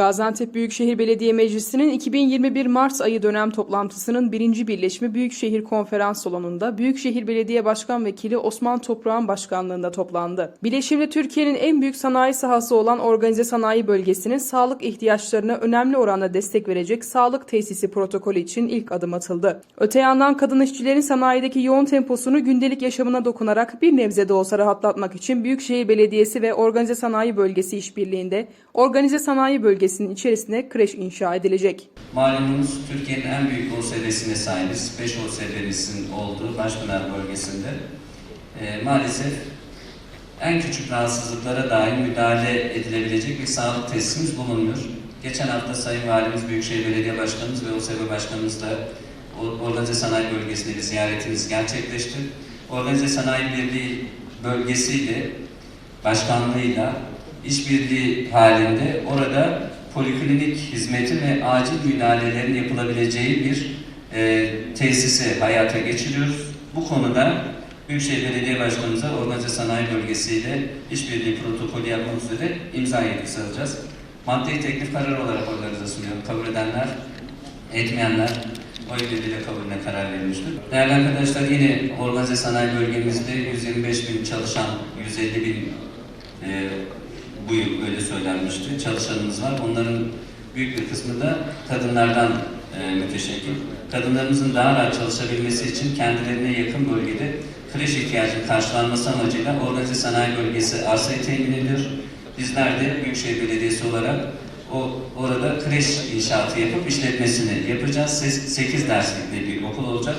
Gaziantep Büyükşehir Belediye Meclisi'nin 2021 Mart ayı dönem toplantısının birinci birleşimi Büyükşehir Konferans Salonu'nda Büyükşehir Belediye Başkan Vekili Osman Toprağ'ın başkanlığında toplandı. Bileşimde Türkiye'nin en büyük sanayi sahası olan organize sanayi bölgesinin sağlık ihtiyaçlarına önemli oranda destek verecek sağlık tesisi protokolü için ilk adım atıldı. Öte yandan kadın işçilerin sanayideki yoğun temposunu gündelik yaşamına dokunarak bir nebze de olsa rahatlatmak için Büyükşehir Belediyesi ve Organize Sanayi Bölgesi işbirliğinde Organize Sanayi Bölgesi'nin içerisine kreş inşa edilecek. Malumunuz Türkiye'nin en büyük OSB'sine sahibiz. 5 OSB'sinin olduğu Başpınar bölgesinde. Ee, maalesef en küçük rahatsızlıklara dahi müdahale edilebilecek bir sağlık tesisimiz bulunmuyor. Geçen hafta Sayın Valimiz, Büyükşehir Belediye Başkanımız ve OSB Başkanımız da Organize Sanayi Bölgesi'nde bir ziyaretimiz gerçekleşti. Organize Sanayi Birliği bölgesiyle, başkanlığıyla işbirliği halinde orada poliklinik hizmeti ve acil müdahalelerin yapılabileceği bir e, tesisi hayata geçiriyoruz. Bu konuda Büyükşehir Belediye Başkanımıza Organize Sanayi Bölgesi ile işbirliği protokolü yapmak üzere imza yetkisi alacağız. Maddi teklif karar olarak oylarınıza sunuyorum. Kabul edenler, etmeyenler oy birliğiyle kabulüne karar verilmiştir. Değerli arkadaşlar yine organize sanayi bölgemizde 125 bin çalışan, 150 bin e, bu yıl öyle söylenmişti. Çalışanımız var. Onların büyük bir kısmı da kadınlardan e, müteşekkil. Kadınlarımızın daha rahat çalışabilmesi için kendilerine yakın bölgede kreş ihtiyacının karşılanması amacıyla organize sanayi bölgesi arsayı temin ediyor. Bizler de Büyükşehir Belediyesi olarak o orada kreş inşaatı yapıp işletmesini yapacağız. 8 derslikli bir okul olacak.